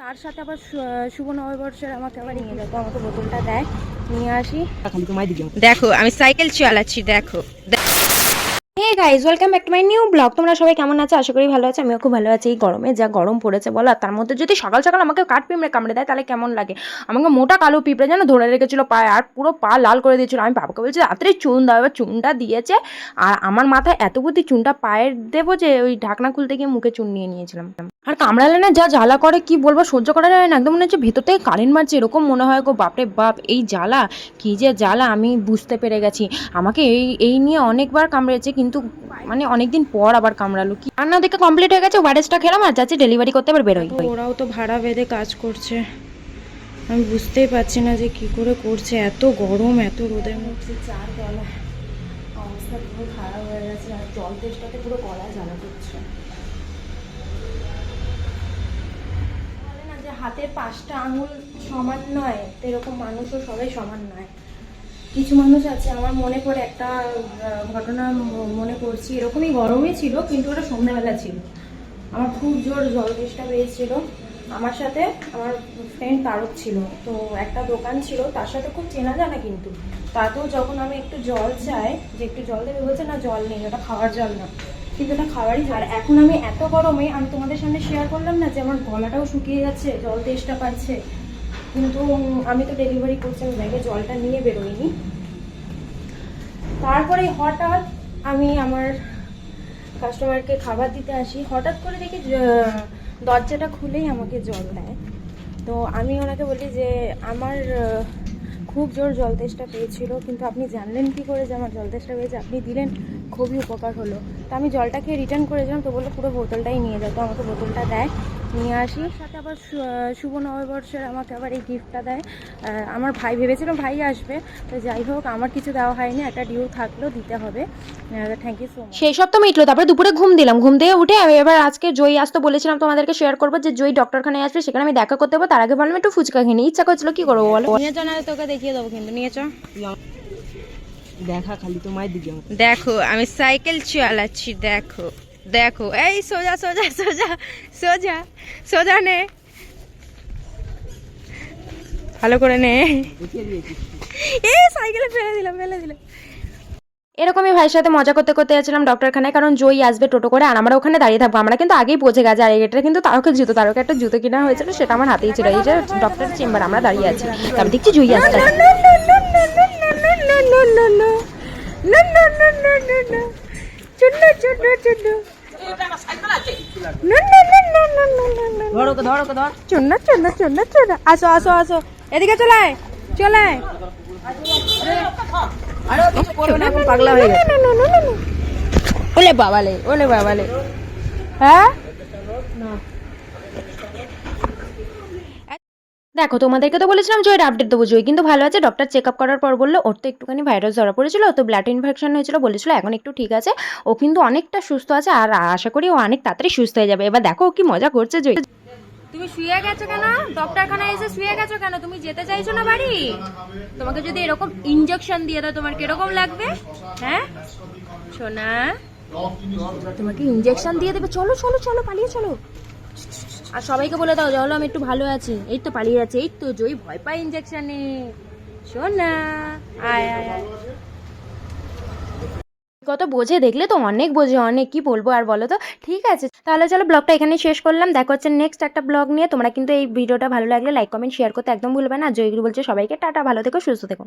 তার সাথে আবার শুভ নববর্ষের আমাকে আবার নিয়ে যেত আমাকে বোতলটা দেয় নিয়ে আসি। খালি তোমায় দিকে দেখো আমি সাইকেল চালাচ্ছি দেখো। Hey guys welcome back to my new blog তোমরা সবাই কেমন আছো? আশা করি ভালো আছে আমিও খুব ভালো আছি। এই গরমে যা গরম পড়েছে বলো আর তার মধ্যে যদি সকাল সকাল আমাকে কাঠ পিঁপড়ে কামড়ে দেয় তাহলে কেমন লাগে? আমাকে মোটা কালো পিঁপড়ে যেন ধরে রেখেছিল পায়ে আর পুরো পা লাল করে দিয়েছিল। আমি বাবাকে বলছি রাত্রে চুন দাও এবার চুনটা দিয়েছে। আর আমার মাথায় এত বুদ্ধি চুনটা পায়ের দেবো যে ওই ঢাকনা খুলতে গিয়ে মুখে চুন নিয়ে নিয়েছিলাম। আর কামড়ালে না যা জ্বালা করে কি বলব সহ্য করা যায় না। একদম মনে হচ্ছে ভেতর থেকে কারেন্ট মারছে এরকম মনে হয় গো বাপরে বাপ এই জ্বালা কি যে জ্বালা আমি বুঝতে পেরে গেছি। আমাকে এই এই নিয়ে অনেকবার কামড়েছে কিন্তু মানে অনেকদিন পর আবার কামড়ালো। কি রান্না দেখে কমপ্লিট হয়ে গেছে ওয়ারেসটা খেলাম আর যাচ্ছি ডেলিভারি করতে আবার বেরোই। ওরাও তো ভাড়া বেঁধে কাজ করছে। আমি বুঝতেই পারছি না যে কি করে করছে এত গরম এত রোদের মধ্যে। চার গলা অবস্থা পুরো খারাপ হয়ে গেছে আর জল তেষ্টাতে পুরো গলায় জ্বালা করছে বলে না যে হাতের পাঁচটা আঙুল সমান নয়, এরকম মানুষও সবাই সমান নয়। কিছু মানুষ আছে, আমার মনে পড়ে একটা ঘটনা মনে করছি এরকমই গরমই ছিল, কিন্তু ওটা সন্ধ্যাবেলা ছিল। আমার খুব জোর জল তেষ্টা পেয়েছিল আমার সাথে আমার ফ্রেন্ড তারক ছিল। তো একটা দোকান ছিল, তার সাথে খুব চেনা জানা কিন্তু। তাতেও যখন আমি একটু জল চাই, যে একটু জল দেবে, বলছে, না, জল নেই, ওটা খাওয়ার জল না। কিন্তু ওটা খাওয়ারই আর এখন আমি এত গরমে আমি তোমাদের সামনে শেয়ার করলাম না যে আমার গলাটাও শুকিয়ে যাচ্ছে, জল তেষ্টা পাচ্ছে। কিন্তু আমি তো ডেলিভারি করছি, আমি ব্যাগে জলটা নিয়ে বেরোইনি। তারপরে হঠাৎ আমি আমার কাস্টমারকে খাবার দিতে আসি। হঠাৎ করে দেখি দরজাটা খুলেই আমাকে জল দেয়। তো আমি ওনাকে বলি যে, আমার খুব জোর জল তেষ্টা পেয়েছিল, কিন্তু আপনি জানলেন কি করে যে আমার জল তেষ্টা পেয়েছে? আপনি দিলেন খুবই উপকার হলো। তো আমি জলটাকে রিটার্ন করেছিলাম তো বলল পুরো বোতলটাই নিয়ে যাও। তো আমাকে বোতলটা দেয় নিয়ে আসি। সাথে আবার শুভ নববর্ষের আমাকে আবার এই গিফটটা দেয়। আমার ভাই ভেবেছিলাম ভাই আসবে তো যাই হোক আমার কিছু দেওয়া হয়নি একটা ডিউ থাকল দিতে হবে। থ্যাংক ইউ সো মাচ সেই সব তো মিটলো তারপরে দুপুরে ঘুম দিলাম। ঘুম দিয়ে উঠে আমি এবার আজকে জয়ী আসতে বলেছিলাম তোমাদেরকে শেয়ার করব যে জয়ী ডক্টরখানায় আসবে সেখানে আমি দেখা করতে হবে তার আগে ভাবলাম একটু ফুচকা খেয়ে নিই। ইচ্ছা করছিল কি করব বলো? নিয়ে চো না তোকে দেখিয়ে দেবো কিন্তু। নিয়ে চো দেখা খালি তোমায় দিকে দেখো আমি সাইকেল চালাচ্ছি দেখো। দেখো এই সোজা সোজা সোজা সোজা সোজা নে। ভালো করে নে। এই সাইকেলে ফেলে দিলাম ফেলে দিলাম। এরকমই ভাইয়ের সাথে মজা করতে করতে যাচ্ছিলাম ডক্টরখানায় কারণ জয়ী আসবে টোটো করে আর আমরা ওখানে দাঁড়িয়ে থাকব। আমরা কিন্তু আগেই পৌঁছে গেছে আর এটা কিন্তু তারকের জুতো তারকে একটা জুতো কিনা হয়েছিল সেটা আমার হাতেই ছিল। এই যে ডক্টর চেম্বার আমরা দাঁড়িয়ে আছি। তারপর দেখছি জয়ী আসছে। ধরো কে ধরো কে ধর চুন্না চুন্না চুন্না চুন্না আসো আসো আসো এদিকে চলে চলে পাগলা হয়ে গেছে ওলে বাবালে ওলে বাবালে হ্যাঁ দেখো, তোমাদেরকে তো বলেছিলাম জয়ের আপডেট দেবো জয়, কিন্তু ভালো আছে ডক্টর চেক আপ করার পর বলল, ওর তো একটুখানি ভাইরাস ধরা পড়েছিল তো ব্লাড ইনফেকশন হয়েছিল, বলেছিল, এখন একটু ঠিক আছে, ও কিন্তু অনেকটা সুস্থ আছে, আর আশা করি ও অনেক তাড়াতাড়ি সুস্থ হয়ে যাবে। এবার দেখো কি মজা করছে জয়। তুমি শুয়ে গেছো কেন? ডক্টরখানায় এসে শুয়ে গেছো কেন? তুমি যেতে চাইছো না বাড়ি? তোমাকে যদি এরকম ইনজেকশন দিয়ে দাও, তোমার কীরকম লাগবে? হ্যাঁ? সোনা, তোমাকে ইনজেকশন দিয়ে দেবে। চলো চলো চলো, পালিয়ে চলো। আর সবাইকে বলে দাও, চলো আমি একটু ভালো আছি। এই তো পালিয়ে যাচ্ছে, এই তো জয়, ভয় পায় ইনজেকশনে সোনা, আয় আয় আয়। কত বোঝে, দেখলে তো অনেক বোঝে, অনেক, কি বলব আর বলো তো? ঠিক আছে, তাহলে চলো ব্লগটা এখানে শেষ করলাম। দেখা হচ্ছে নেক্সট একটা ব্লগ নিয়ে। তোমরা কিন্তু এই ভিডিওটা ভালো লাগলে লাইক কমেন্ট শেয়ার করতে একদম ভুলবে না। জয়গুরু বলছে সবাইকে, টাটা, ভালো থেকো, সুস্থ থেকো।